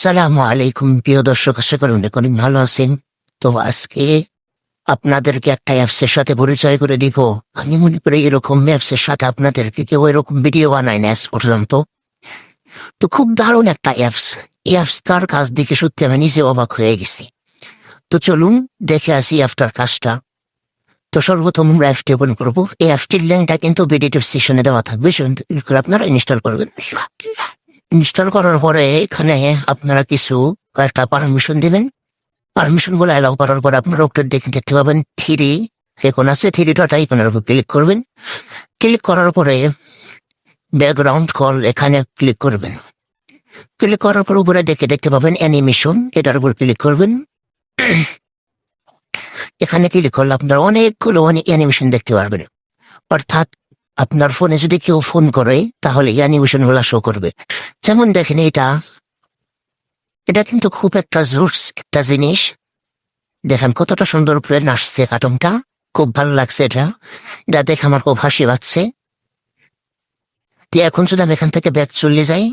আসসালামু আলাইকুম, প্রিয় দর্শক, আশা করি অনেক অনেক ভালো আছেন। তো আজকে আপনাদেরকে একটা অ্যাপসের সাথে পরিচয় করে দিব। আমি মনে করি এরকম অ্যাপসের সাথে আপনাদেরকে কেউ এরকম ভিডিও বানায় না আজ পর্যন্ত। তো খুব দারুণ একটা অ্যাপস। এই অ্যাপসটার কাজ দেখে সত্যি আমি নিজে অবাক হয়ে গেছি। তো চলুন দেখে আসি অ্যাপটার কাজটা। তো সর্বপ্রথম আমরা অ্যাপটি ওপেন করব। এই অ্যাপটির লিঙ্কটা কিন্তু ভিডিও সেশনে দেওয়া থাকবে। আপনারা ইনস্টল করবেন। ইনস্টল করার পরে এখানে আপনারা কিছু কয়েকটা পারমিশন দিবেন। পারমিশনগুলো অ্যালাউ করার পর আপনারা উপরে দেখে দেখতে পাবেন থ্রি এখন আছে থ্রিটা টাইপের উপর ক্লিক করবেন। ক্লিক করার পরে ব্যাকগ্রাউন্ড কল এখানে ক্লিক করবেন। ক্লিক করার পর উপরে দেখে দেখতে পাবেন অ্যানিমেশন এটার উপর ক্লিক করবেন। এখানে ক্লিক করলে আপনারা অনেকগুলো অনেক অ্যানিমেশন দেখতে পারবেন। অর্থাৎ আপনার ফোনে যদি কেউ ফোন করে, তাহলে এই অ্যানিমেশনগুলা শো করবে। যেমন দেখেন এটা এটা কিন্তু খুব একটা জোরস একটা জিনিস। দেখেন কতটা সুন্দর করে নাচছে কার্টুনটা, খুব ভালো লাগছে এটা। এটা দেখে আমার খুব হাসি পাচ্ছে। এখন যদি আমি এখান থেকে ব্যাগ চলে যাই,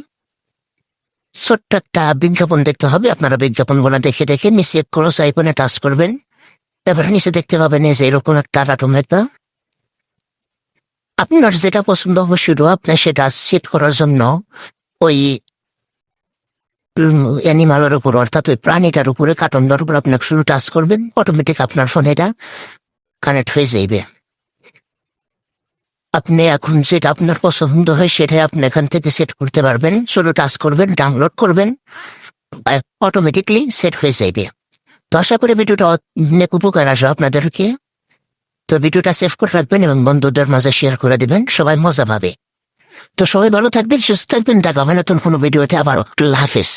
ছোট্ট একটা বিজ্ঞাপন দেখতে হবে, আপনারা বিজ্ঞাপনগুলা দেখে দেখে নিচে ক্রস আইকনে টাচ করবেন। এবারে নিচে দেখতে পাবেন যে এরকম একটা কার্টুন একটা। আপনার যেটা পছন্দ হবে শুধু আপনার সেটা সেট করার জন্য ওই অ্যানিমালের উপর, অর্থাৎ ওই প্রাণীটার উপরে, কার্টুনটার উপর আপনার শুধু টাচ করবেন অটোমেটিক আপনার ফোনে এটা কানেক্ট হয়ে যাইবে। আপনি এখন যেটা আপনার পছন্দ হয়, সেটাই আপনি এখান থেকে সেট করতে পারবেন, শুধু টাচ করবেন ডাউনলোড করবেন অটোমেটিকলি সেট হয়ে যাইবে। তো আশা করি ভিডিওটা অনেক উপকার আসবে আপনাদেরকে। তো ভিডিওটা সেভ করে রাখবেন এবং বন্ধুদের মাঝে শেয়ার করে দিবেন, সবাই মজা পাবে। তো সবাই ভালো থাকবেন সুস্থ থাকবেন দেখা হবে নতুন কোনো ভিডিওতে আবার হাফিজ।